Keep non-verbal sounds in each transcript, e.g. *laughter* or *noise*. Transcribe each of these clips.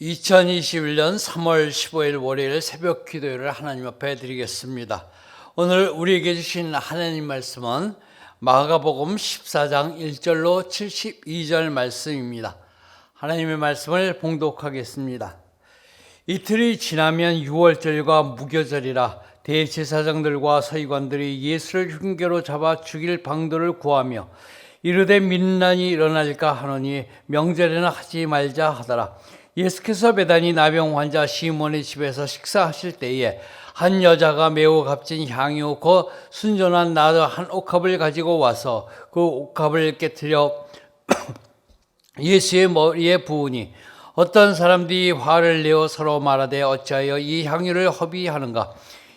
2021년 3월 15일 월요일 새벽 기도를 하나님 앞에 드리겠습니다. 오늘 우리에게 주신 하나님 말씀은 마가복음 14장 1절로 72절 말씀입니다. 하나님의 말씀을 봉독하겠습니다. 이틀이 지나면 6월절과 무교절이라 대제사장들과 서기관들이 예수를 흉계로 잡아 죽일 방도를 구하며 이르되 민난이 일어날까 하노니 명절에는 하지 말자 하더라. 예수께서 배단이 나병 환자 시몬의 집에서 식사하실 때에 한 여자가 매우 값진 향유 곧 순전한 나드 한 옥합을 가지고 와서 그 옥합을 깨뜨려 *clears throat* 예수의 머리에 부으니 어떤 사람들이 화를 내어 서로 말하되 어찌하여 이 향유를 허비하는가?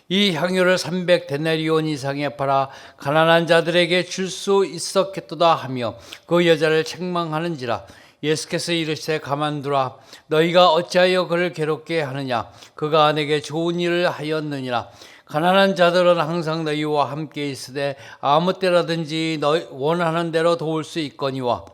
이 향유를 300 데나리온 이상에 팔아 가난한 자들에게 줄 수 있었겠도다 하며 그 여자를 책망하는지라 예수께서 이르시되 가만두라 너희가 어찌하여 그를 괴롭게 하느냐 그가 내게 좋은 일을 하였느니라 가난한 자들은 항상 너희와 함께 있으되 아무 때라든지 너희 원하는 대로 도울 수 있거니와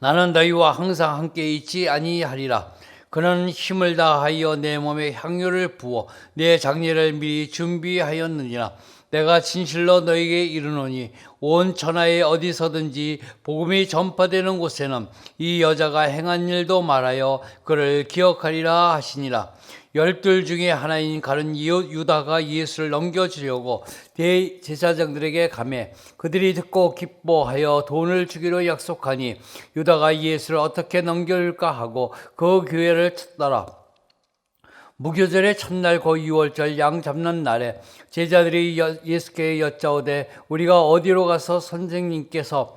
나는 너희와 항상 함께 있지 아니하리라. 그는 힘을 다하여 내 몸에 향유를 부어 내 장례를 미리 준비하였느니라. 내가 진실로 너에게 이르노니 온 천하에 어디서든지 복음이 전파되는 곳에는 이 여자가 행한 일도 말하여 그를 기억하리라 하시니라. 열둘 중에 하나인 가른 유다가 예수를 넘겨주려고 대제사장들에게 가매 그들이 듣고 기뻐하여 돈을 주기로 약속하니 유다가 예수를 어떻게 넘겨줄까 하고 그 교회를 찾더라. 무교절의 첫날 그 6월절 양 잡는 날에 제자들이 여- 예수께 여짜오되 우리가 어디로 가서 선생님께서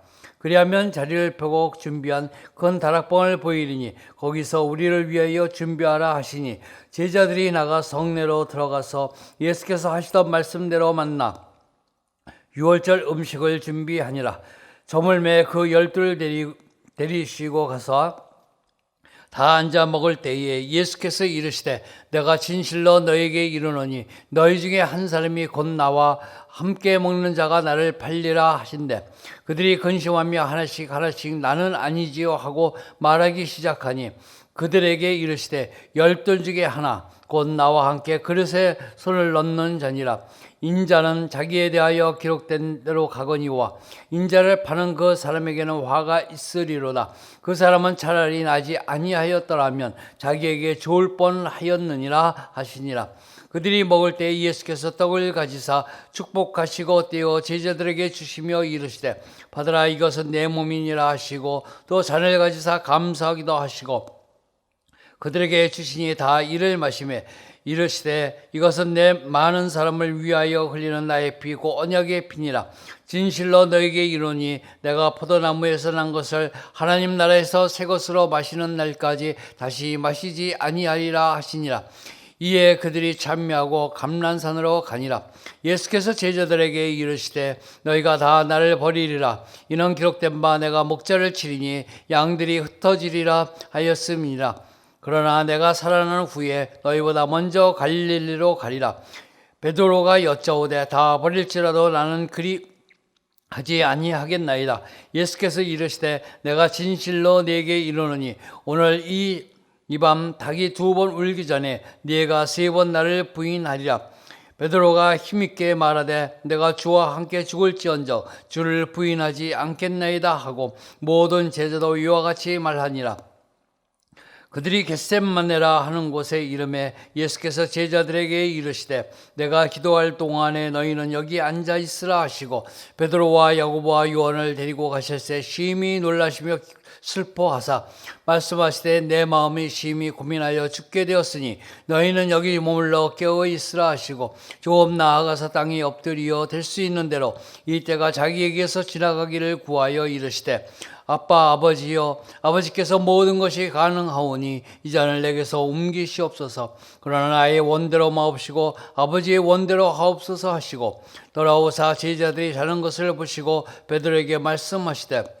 그리하면 자리를 펴고 준비한 큰 다락방을 보이리니 거기서 우리를 위하여 준비하라 하시니 제자들이 나가 성내로 들어가서 예수께서 하시던 말씀대로 만나 유월절 음식을 준비하니라. 저물매 그 열둘 데리, 데리시고 가서 다 앉아 먹을 때에 예수께서 이르시되 내가 진실로 너에게 이르노니 너희 중에 한 사람이 곧 나와 함께 먹는 자가 나를 팔리라 하신대. 그들이 근심하며 하나씩 하나씩 나는 아니지요 하고 말하기 시작하니 그들에게 이르시되 열둘 중에 하나 곧 나와 함께 그릇에 손을 넣는 자니라 인자는 자기에 대하여 기록된 대로 가거니와 인자를 파는 그 사람에게는 화가 있으리로다. 그 사람은 차라리 나지 아니하였더라면 자기에게 좋을 뻔하였느니라 하시니라. 그들이 먹을 때 예수께서 떡을 가지사 축복하시고 떼어 제자들에게 주시며 이르시되 받으라 이것은 내 몸이니라 하시고 또 잔을 가지사 감사하기도 하시고 그들에게 주시니 다 이를 마시매 이르시되 이것은 내 많은 사람을 위하여 흘리는 나의 피고 언약의 피니라. 진실로 너에게 이르니 내가 포도나무에서 난 것을 하나님 나라에서 새 것으로 마시는 날까지 다시 마시지 아니하리라 하시니라. 이에 그들이 참여하고 감난산으로 가니라. 예수께서 제자들에게 이르시되 너희가 다 나를 버리리라. 이는 기록된 바 내가 목자를 치리니 양들이 흩어지리라 하였음이니라 그러나 내가 살아난 후에 너희보다 먼저 갈릴리로 가리라. 베드로가 여짜오되 다 버릴지라도 나는 그리 하지 아니하겠나이다. 예수께서 이르시되 내가 진실로 네게 이르노니 오늘 이 이 밤 닭이 두 번 울기 전에 네가 세 번 나를 부인하리라. 베드로가 힘있게 말하되 내가 주와 함께 죽을지언정 주를 부인하지 않겠나이다 하고 모든 제자도 이와 같이 말하니라. 그들이 겟셈마네라 하는 곳에 이름에 예수께서 제자들에게 이르시되 내가 기도할 동안에 너희는 여기 앉아 있으라 하시고 베드로와 야고보와 요한을 데리고 가실새 심히 놀라시며 슬퍼하사 말씀하시되 내 마음이 심히 고민하여 죽게 되었으니 너희는 여기 머물러 깨어 있으라 하시고 조금 나아가서 땅에 엎드리어 될 수 있는 대로 이때가 자기에게서 지나가기를 구하여 이르시되 아빠 아버지여 아버지께서 모든 것이 가능하오니 이 잔을 내게서 옮기시옵소서. 그러나 나의 원대로 마옵시고 아버지의 원대로 하옵소서 하시고 돌아오사 제자들이 자는 것을 보시고 베드로에게 말씀하시되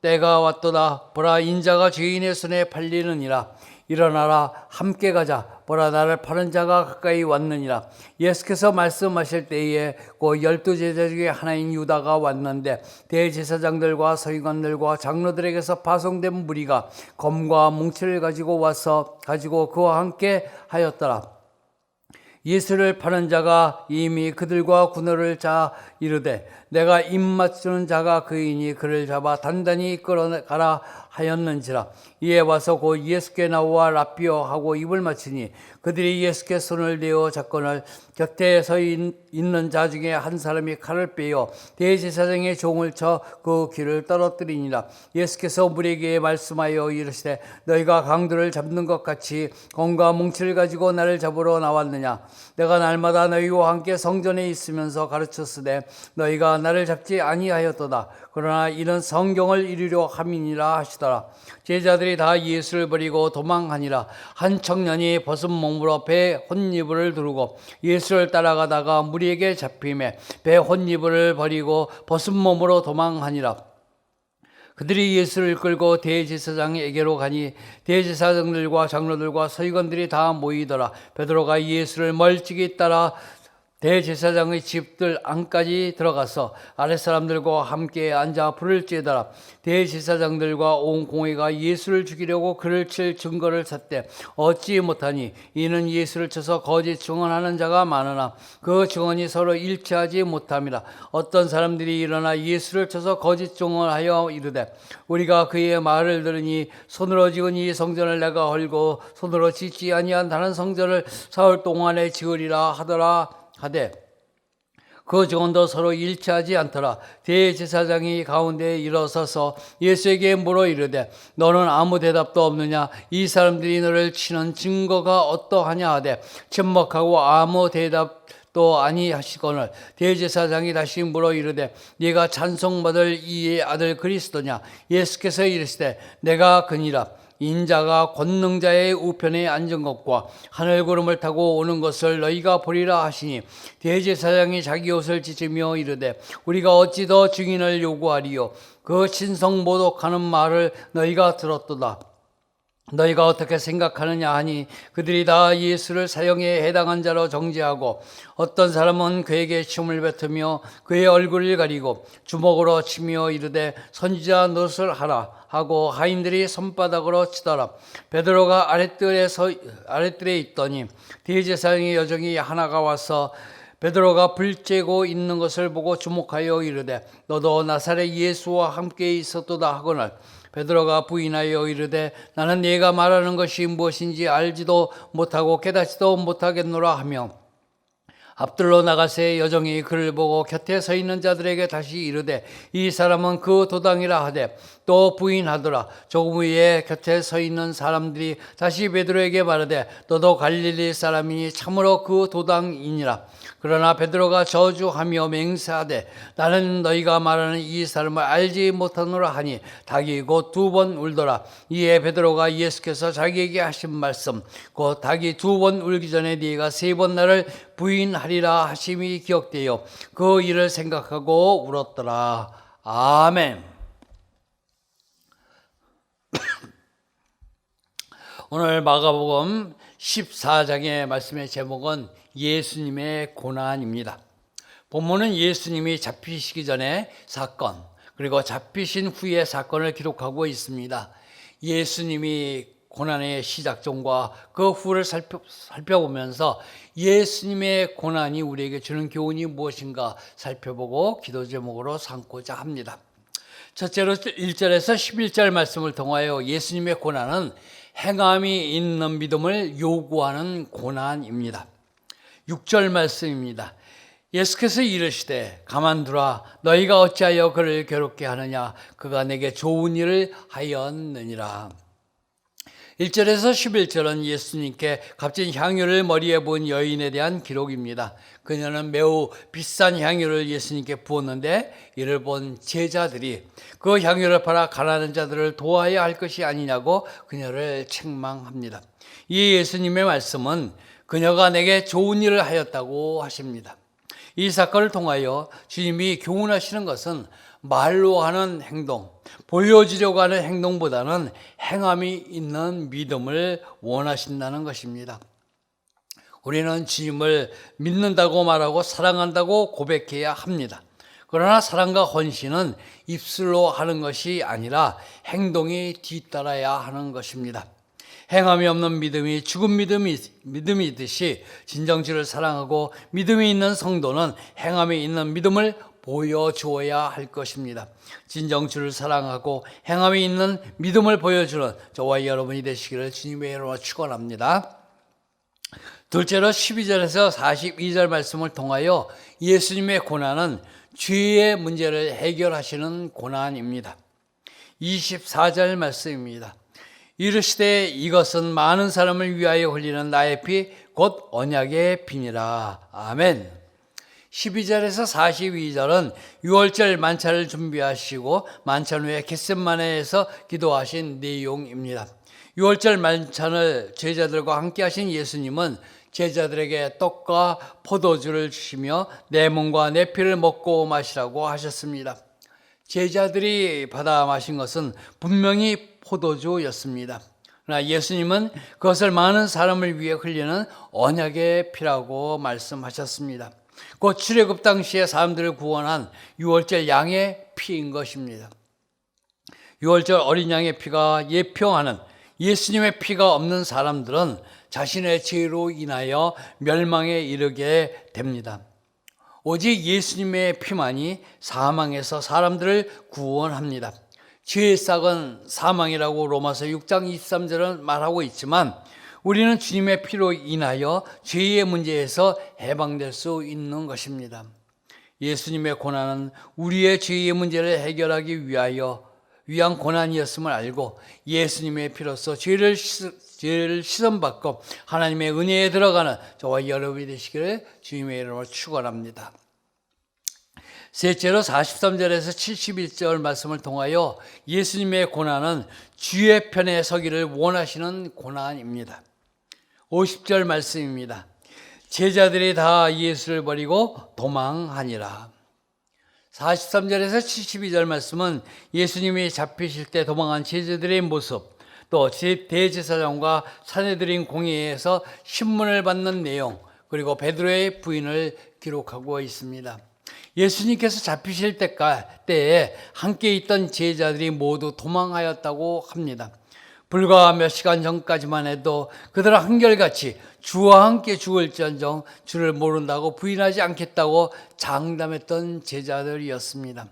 때가 왔도다. 보라 인자가 죄인의 손에 팔리느니라. 일어나라 함께 가자. 보라 나를 파는 자가 가까이 왔느니라. 예수께서 말씀하실 때에 그 열두 제자 중에 하나인 유다가 왔는데 대제사장들과 서기관들과 장로들에게서 파송된 무리가 검과 뭉치를 가지고 와서 가지고 그와 함께 하였더라 예수를 파는 자가 이미 그들과 군어를 짜 이르되 내가 입 맞추는 자가 그이니 그를 잡아 단단히 끌어가라 하였는지라. 이에 와서 곧 예수께 나와 라비어 하고 입을 맞추니 그들이 예수께 손을 대어 잡건을 곁에 서 있- 있는 자 중에 한 사람이 칼을 빼어 대제사장의 종을 쳐 그 귀를 떨어뜨리니라. 예수께서 무리에게 말씀하여 이르시되 너희가 강도를 잡는 것 같이 검과 뭉치를 가지고 나를 잡으러 나왔느냐? 내가 날마다 너희와 함께 성전에 있으면서 가르쳤으되 너희가 나를 잡지 아니하였도다. 그러나 이는 성경을 이루려 함이니라 하시 더라. 제자들이 다 예수를 버리고 도망하니라. 한 청년이 벗은 몸으로 배 혼이불을 두르고 예수를 따라가다가 무리에게 잡힘에 배 혼이불을 버리고 벗은 몸으로 도망하니라. 그들이 예수를 끌고 대제사장에게로 가니 대제사장들과 장로들과 서기관들이 다 모이더라. 베드로가 예수를 멀찍이 따라 대제사장의 집들 안까지 들어가서 아랫 사람들과 함께 앉아 불을 쬐더라. 대제사장들과 온 공회가 예수를 죽이려고 그를 칠 증거를 찾되 얻지 못하니? 이는 예수를 쳐서 거짓 증언하는 자가 많으나 그 증언이 서로 일치하지 못함이라. 어떤 사람들이 일어나 예수를 쳐서 거짓 증언하여 이르되 우리가 그의 말을 들으니 손으로 지은 이 성전을 내가 헐고 손으로 짓지 아니한 다른 성전을 사흘 동안에 지으리라 하더라 하되 그 증언도 서로 일치하지 않더라. 대제사장이 가운데 일어서서 예수에게 물어 이르되 너는 아무 대답도 없느냐? 이 사람들이 너를 치는 증거가 어떠하냐 하되 침묵하고 아무 대답 또 아니하시거늘 대제사장이 다시 물어 이르되 네가 찬송받을 이의 아들 그리스도냐 예수께서 이르시되 내가 그니라 인자가 권능자의 우편에 앉은 것과 하늘 구름을 타고 오는 것을 너희가 보리라 하시니 대제사장이 자기 옷을 찢으며 이르되 우리가 어찌 더 증인을 요구하리요? 그 신성 모독하는 말을 너희가 들었도다 너희가 어떻게 생각하느냐 하니 그들이 다 예수를 사형에 해당한 자로 정죄하고 어떤 사람은 그에게 침을 뱉으며 그의 얼굴을 가리고 주먹으로 치며 이르되 선지자 노릇을 하라 하고 하인들이 손바닥으로 치더라. 베드로가 아랫뜰에 서 아랫뜰에 있더니 대제사장의 여정이 하나가 와서 베드로가 불 쬐고 있는 것을 보고 주목하여 이르되 너도 나사렛 예수와 함께 있었도다 하거늘 베드로가 부인하여 이르되 나는 네가 말하는 것이 무엇인지 알지도 못하고 깨닫지도 못하겠노라 하며 앞들로 나가세 여정이 그를 보고 곁에 서 있는 자들에게 다시 이르되 이 사람은 그 도당이라 하되 또 부인하더라. 조금 후에 곁에 서 있는 사람들이 다시 베드로에게 말하되 너도 갈릴리 사람이니 참으로 그 도당이니라. 그러나 베드로가 저주하며 맹세하되 나는 너희가 말하는 이 사람을 알지 못하노라 하니 닭이 곧 두 번 울더라. 이에 베드로가 예수께서 자기에게 하신 말씀 곧 닭이 두 번 울기 전에 네가 세 번 나를 부인하 리라 하심이 기억되어 그 일을 생각하고 울었더라 아멘 *coughs* 오늘 마가복음 14장의 말씀의 제목은 예수님의 고난입니다. 본문은 예수님이 잡히시기 전에 사건, 그리고 잡히신 후의 사건을 기록하고 있습니다. 예수님이 고난의 시작점과 그 후를 살펴, 살펴보면서 예수님의 고난이 우리에게 주는 교훈이 무엇인가 살펴보고 기도 제목으로 삼고자 합니다. 첫째로 1절에서 11절 말씀을 통하여 예수님의 고난은 행함이 있는 믿음을 요구하는 고난입니다. 6절 말씀입니다. 예수께서 이르시되 가만두라 너희가 어찌하여 그를 괴롭게 하느냐 그가 내게 좋은 일을 하였느니라. 1절에서 11절은 예수님께 값진 향유를 머리에 부은 여인에 대한 기록입니다. 그녀는 매우 비싼 향유를 예수님께 부었는데 이를 본 제자들이 그 향유를 팔아 가난한 자들을 도와야 할 것이 아니냐고 그녀를 책망합니다. 이 예수님의 말씀은 그녀가 내게 좋은 일을 하였다고 하십니다. 이 사건을 통하여 주님이 교훈하시는 것은 말로 하는 행동, 보여주려고 하는 행동보다는 행함이 있는 믿음을 원하신다는 것입니다. 우리는 주님을 믿는다고 말하고 사랑한다고 고백해야 합니다. 그러나 사랑과 헌신은 입술로 하는 것이 아니라 행동이 뒤따라야 하는 것입니다. 행함이 없는 믿음이 죽은 믿음이, 믿음이듯이 진정주를 사랑하고 믿음이 있는 성도는 행함이 있는 믿음을 보여주어야 할 것입니다. 진정 주를 사랑하고 행함이 있는 믿음을 보여주는 저와 여러분이 되시기를 주님의 이름으로 축원합니다. 둘째로 12절에서 42절 말씀을 통하여 예수님의 고난은 죄의 문제를 해결하시는 고난입니다. 24절 말씀입니다. 이르시되 이것은 많은 사람을 위하여 흘리는 나의 피 곧 언약의 피니라. 아멘. 12절에서 42절은 6월절 만찬을 준비하시고 만찬 후에 겟셋마네에서 기도하신 내용입니다. 6월절 만찬을 제자들과 함께 하신 예수님은 제자들에게 떡과 포도주를 주시며 내 몸과 내 피를 먹고 마시라고 하셨습니다. 제자들이 받아 마신 것은 분명히 포도주였습니다. 그러나 예수님은 그것을 많은 사람을 위해 흘리는 언약의 피라고 말씀하셨습니다. 곧 출애굽 당시에 사람들을 구원한 유월절 양의 피인 것입니다. 유월절 어린 양의 피가 예표하는 예수님의 피가 없는 사람들은 자신의 죄로 인하여 멸망에 이르게 됩니다. 오직 예수님의 피만이 사망에서 사람들을 구원합니다. 죄의 싹은 사망이라고 로마서 6장 23절은 말하고 있지만 우리는 주님의 피로 인하여 죄의 문제에서 해방될 수 있는 것입니다. 예수님의 고난은 우리의 죄의 문제를 해결하기 위하여 위한 고난이었음을 알고 예수님의 피로서 죄를 죄를 시선받고 하나님의 은혜에 들어가는 저와 여러분이 되시기를 주님의 이름으로 축원합니다. 셋째로 43절에서 71절 말씀을 통하여 예수님의 고난은 주의 편에 서기를 원하시는 고난입니다. 50절 말씀입니다. 제자들이 다 예수를 버리고 도망하니라. 43절에서 72절 말씀은 예수님이 잡히실 때 도망한 제자들의 모습, 또 대제사장과 사내들인 공회에서 신문을 받는 내용, 그리고 베드로의 부인을 기록하고 있습니다. 예수님께서 잡히실 때에 함께 있던 제자들이 모두 도망하였다고 합니다. 불과 몇 시간 전까지만 해도 그들은 한결같이 주와 함께 죽을지언정 주를 모른다고 부인하지 않겠다고 장담했던 제자들이었습니다.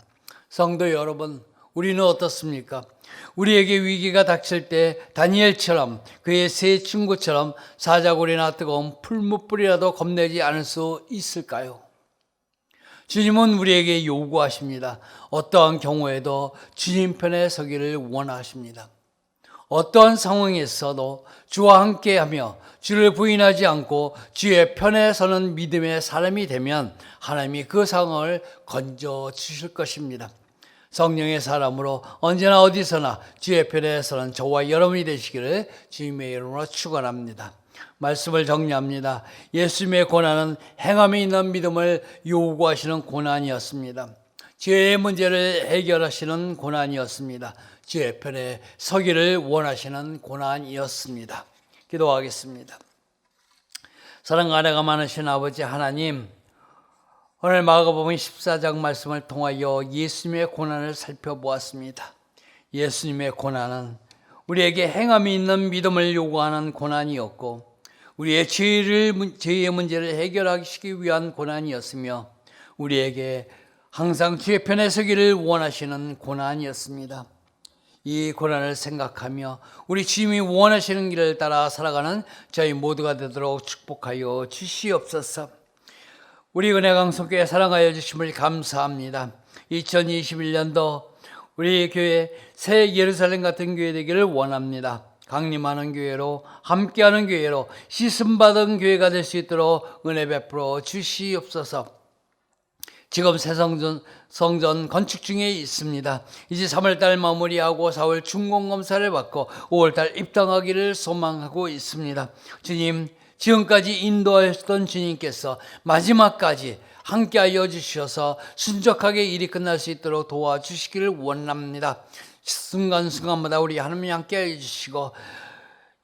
성도 여러분, 우리는 어떻습니까? 우리에게 위기가 닥칠 때 다니엘처럼 그의 세 친구처럼 사자골이나 뜨거운 풀무불이라도 겁내지 않을 수 있을까요? 주님은 우리에게 요구하십니다. 어떠한 경우에도 주님 편에 서기를 원하십니다. 어떠한 상황에서도 주와 함께하며 주를 부인하지 않고 주의 편에 서는 믿음의 사람이 되면 하나님이 그 상황을 건져 주실 것입니다. 성령의 사람으로 언제나 어디서나 주의 편에 서는 저와 여러분이 되시기를 주님의 이름으로 축원합니다. 말씀을 정리합니다. 예수님의 고난은 행함이 있는 믿음을 요구하시는 고난이었습니다. 죄의 문제를 해결하시는 고난이었습니다. 주의 편에 서기를 원하시는 고난이었습니다. 기도하겠습니다. 사랑과 아내가 많으신 아버지 하나님, 오늘 마가복음 14장 말씀을 통하여 예수님의 고난을 살펴보았습니다. 예수님의 고난은 우리에게 행함이 있는 믿음을 요구하는 고난이었고 우리의 죄를 문- 죄의 문제를 해결하기 위한 고난이었으며 우리에게 항상 주의 편에 서기를 원하시는 고난이었습니다. 이 고난을 생각하며 우리 주님이 원하시는 길을 따라 살아가는 저희 모두가 되도록 축복하여 주시옵소서. 우리 은혜강속교회 사랑하여 주심을 감사합니다. 2021년도 우리 교회 새 예루살렘 같은 교회 되기를 원합니다. 강림하는 교회로 함께하는 교회로 씻음 받은 교회가 될 수 있도록 은혜 베풀어 주시옵소서. 지금 새 성전, 성전 건축 중에 있습니다. 이제 3월달 마무리하고 4월 중공검사를 받고 5월달 입당하기를 소망하고 있습니다. 주님, 지금까지 인도하셨던 주님께서 마지막까지 함께하여 주셔서 순적하게 일이 끝날 수 있도록 도와주시기를 원합니다. 순간순간마다 우리 하나님이 함께하여 주시고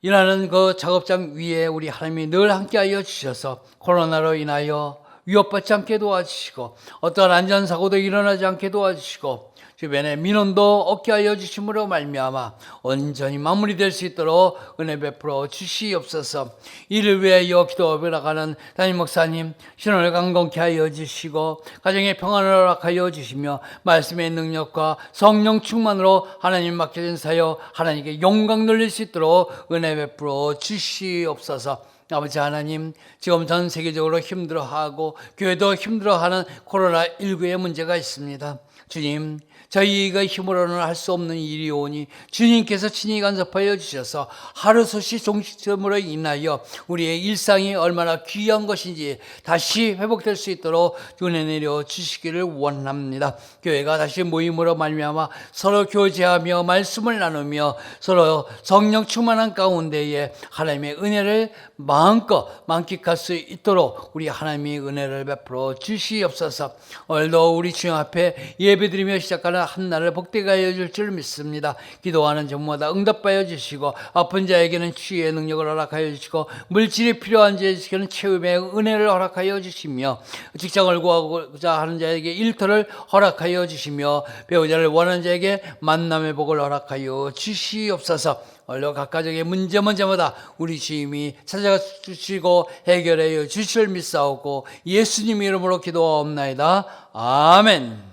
일하는 그 작업장 위에 우리 하나님이 늘 함께하여 주셔서 코로나로 인하여 위협받지 않게 도와주시고 어떠한 안전사고도 일어나지 않게 도와주시고 주변에 민원도 없게 하여 주심으로 말미암아 온전히 마무리될 수 있도록 은혜 베풀어 주시옵소서. 이를 위하여 기도하며 나가는 담임 목사님 신원을 강건케 하여 주시고 가정의 평안을 허락하여 주시며 말씀의 능력과 성령 충만으로 하나님 맡겨진 사역 하나님께 영광 돌릴 수 있도록 은혜 베풀어 주시옵소서 아버지 하나님, 지금 전 세계적으로 힘들어하고 교회도 힘들어하는 코로나19의 문제가 있습니다. 주님, 저희가 힘으로는 할 수 없는 일이 오니 주님께서 친히 간섭하여 주셔서 하루소시 종식점으로 인하여 우리의 일상이 얼마나 귀한 것인지 다시 회복될 수 있도록 은혜 내려 주시기를 원합니다. 교회가 다시 모임으로 말미암아 서로 교제하며 말씀을 나누며 서로 성령 충만한 가운데에 하나님의 은혜를 마 음껏 만끽할 수 있도록 우리 하나님의 은혜를 베풀어 주시옵소서. 오늘도 우리 주님 앞에 예배드리며 시작하는 한 날을 복되게 하여 줄 줄 믿습니다. 기도하는 점마다 응답하여 주시고 아픈 자에게는 치유의 능력을 허락하여 주시고 물질이 필요한 자에게는 체험의 은혜를 허락하여 주시며 직장을 구하고자 하는 자에게 일터를 허락하여 주시며 배우자를 원하는 자에게 만남의 복을 허락하여 주시옵소서. 얼려 각 가정의 문제 문제마다 우리 주님이 찾아가 주시고 해결하여 주실 믿사옵고 예수님 이름으로 기도하옵나이다. 아멘.